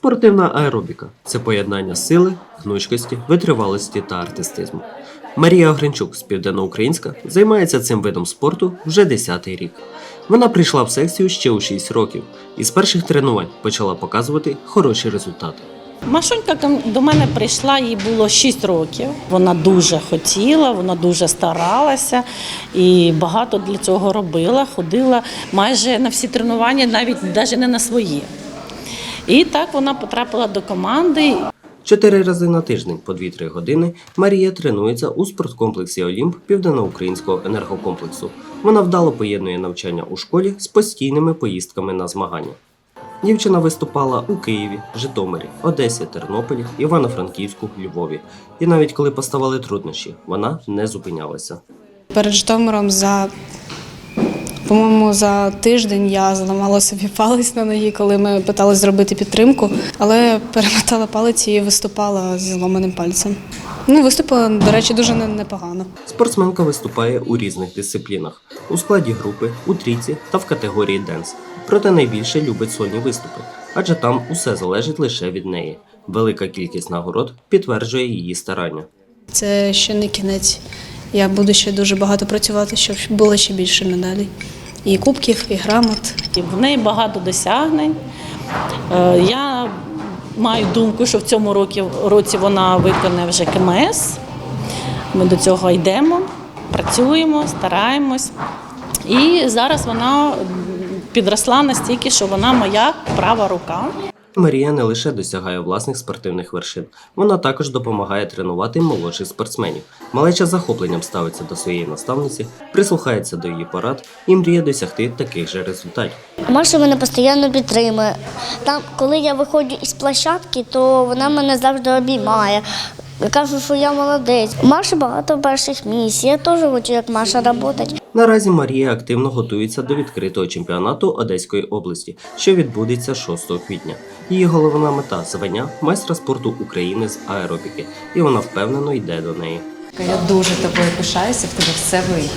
Спортивна аеробіка це поєднання сили, гнучкості, витривалості та артистизму. Марія Огринчук з Південноукраїнська займається цим видом спорту вже 10-й рік. Вона прийшла в секцію ще у 6 років і з перших тренувань почала показувати хороші результати. Машунька до мене прийшла, їй було 6 років. Вона дуже хотіла, вона дуже старалася і багато для цього робила. Ходила майже на всі тренування, навіть навіть не на свої. І так вона потрапила до команди. Чотири рази на тиждень по 2-3 години Марія тренується у спорткомплексі Олімп Південноукраїнського енергокомплексу. Вона вдало поєднує навчання у школі з постійними поїздками на змагання. Дівчина виступала у Києві, Житомирі, Одесі, Тернополі, Івано-Франківську, Львові. І навіть коли поставали труднощі, вона не зупинялася. Перед Житомиром за, по-моєму, за тиждень я зламала собі палець на ногі, коли ми питали зробити підтримку, але перемотала палець і виступала з зломаним пальцем. Ну, виступила, до речі, дуже непогано. Спортсменка виступає у різних дисциплінах у складі групи, у трійці та в категорії денс. Проте найбільше любить сольні виступи, адже там усе залежить лише від неї. Велика кількість нагород підтверджує її старання. Це ще не кінець. Я буду ще дуже багато працювати, щоб було ще більше медалей. І кубків, і грамот. І в неї багато досягнень. Е, Я маю думку, що в цьому році, році вона виконає вже КМС. Ми до цього йдемо, працюємо, стараємось. І зараз вона підросла настільки, що вона моя права рука. Марія не лише досягає власних спортивних вершин, вона також допомагає тренувати молодших спортсменів. Малеча захопленням ставиться до своєї наставниці, прислухається до її порад і мріє досягти таких же результатів. Маша мене постійно підтримує. Там, коли я виходжу із площадки, то вона мене завжди обіймає. Кажу, що я молодець. Маша багато перших місць. Я теж хочу, як Маша, працювати. Наразі Марія активно готується до відкритого чемпіонату Одеської області, що відбудеться 6 квітня. Її головна мета звання майстра спорту України з аеробіки, і вона впевнено йде до неї. Я дуже тобою пишаюся, в тебе все вийде.